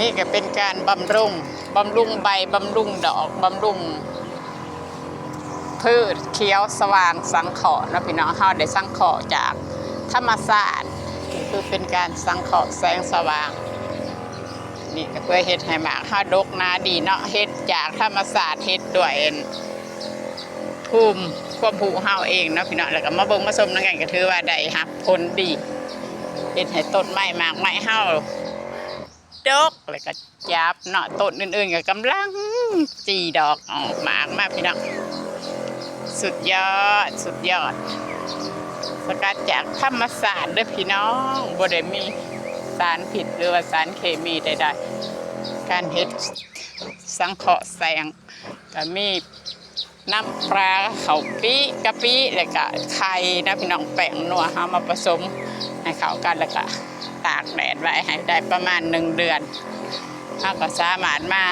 นี่ก็เป็นการบำรุงบำรุงใบบำรุงดอกบำรุง พืชเขียวสว่างสังเคราะห์นะพี่น้องเฮาได้สังเคราะห์จากธรรมศาสตร์คือเป็นการสังเคราะห์แสงสว่าง นี่ก็เพื่อเฮ็ดให้หมากเฮาดกนาดีเนาะเฮ็ดจากธรรมศาสตร์เฮ็ดด้วยภูมิความผูเฮาเองเนาะพี่น้องแล้วก็มาเบิ่งมาชมนั่นไงก็ถือว่าได้รับผลดีเฮ็ดให้ต้นไม้หมากไม้เฮา ดอกแล้วก็จับเนาะต้นอื่นๆก็กำลังจีดอกออกมากมากพี่น้องสุดยอดสุดยอดสกัดจากธรรมศาสตร์ด้อพี่น้องบ่ได้มีสารผิดหรือว่าสารเคมีใดๆการเฮ็ดสังเคราะห์แสงก็มีน้ำปลาเขาปีกะปิแล้วก็ไข่นะพี่น้องแป้งนัวเฮามาผสมให้เข้ากันแล้วก็ ตากแดดไว้ให้ได้ประมาณหนึ่งเดือนเฮาก็สามารถมา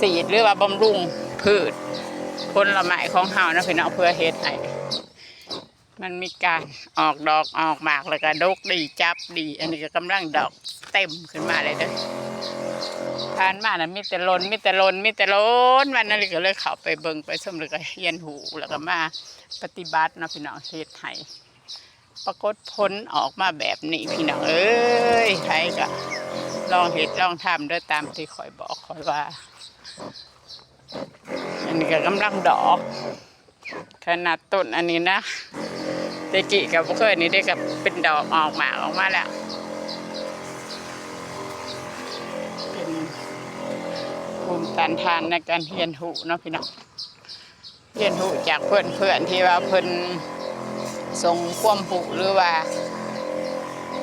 สีดหรือว่าบำรุงพืชผลไม้ของเฮานะพี่น้องเพื่อเฮ็ดให้มันมีการออกดอกออกหมากแล้วก็ดกดีจับดี อันนี้ก็กำลังดอกเต็มขึ้นมาเลยเด้อผ่านมานะมีแต่ลนมีแต่ลนมีแต่ลนวันนั้นก็เลยเข้าไปเบิ่งไปชมแล้วก็เฮียนหูแล้วก็มาปฏิบัตินะพี่น้องเฮ็ดให้ ปรากฏผลออกมาแบบนี้พี่น้องเอ้ยใครก็ลองเฮ็ดลองทำด้อตามที่ข่อยบอกข่อยว่าอันนี้ก็กำลังดอก ขนาดต้นอันนี้นะเตกิกับบ่เคยนี่ได้กับเป็นดอกออกมาออกมาแล้วเป็นภูมิต้านทานในการเรียนหูเนาะพี่น้องเรียนหูจากเพื่อนเพื่อนๆที่ว่าเพิ่อน ทรงความหูหรือว่า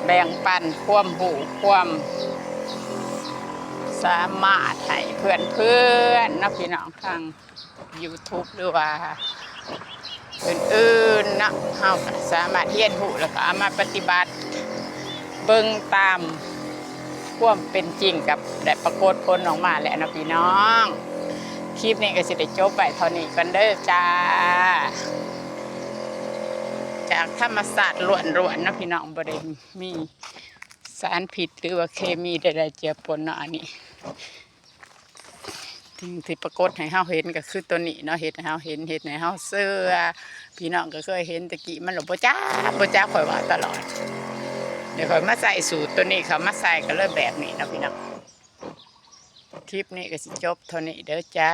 แบ่งปันความหูความสามารถให้เพื่อนเพื่อนนาะพี่น้องทาง YouTube หรือว่าอื่นๆนะเฮาสามารถเรียนหูแล้วก็เอามาปฏิบัติ เบิ่งตามความเป็นจริงกับได้ปรากฏผลออกมาแล้วนะพี่น้อง คลิปนี้ก็สิได้จบไปเท่านี้กันเด้อจ้า จากธรรมศาสตร์ล้วนๆเนะพี่น้องบ่ได้มีสารผิดหรือว่าเคมีใดๆเจือปนเนาะอันนี้สิ่งที่ปรากฏให้เฮาเห็นก็คือตัวนี้เนาะเฮ็ดให้เฮาเห็นเฮ็ดให้เฮาเสื้อพี่น้องก็เคยเห็นตะกี้มันหลบ่จ้าบ่จ้าข่อยว่าตลอด เดี๋ยวข่อยมาใส่สูตรตัวนี้เขามาใส่ก็เริ่มแบบนี้นะพี่น้องคลิปนี้ก็สิจบเท่านี้เด้อจ้า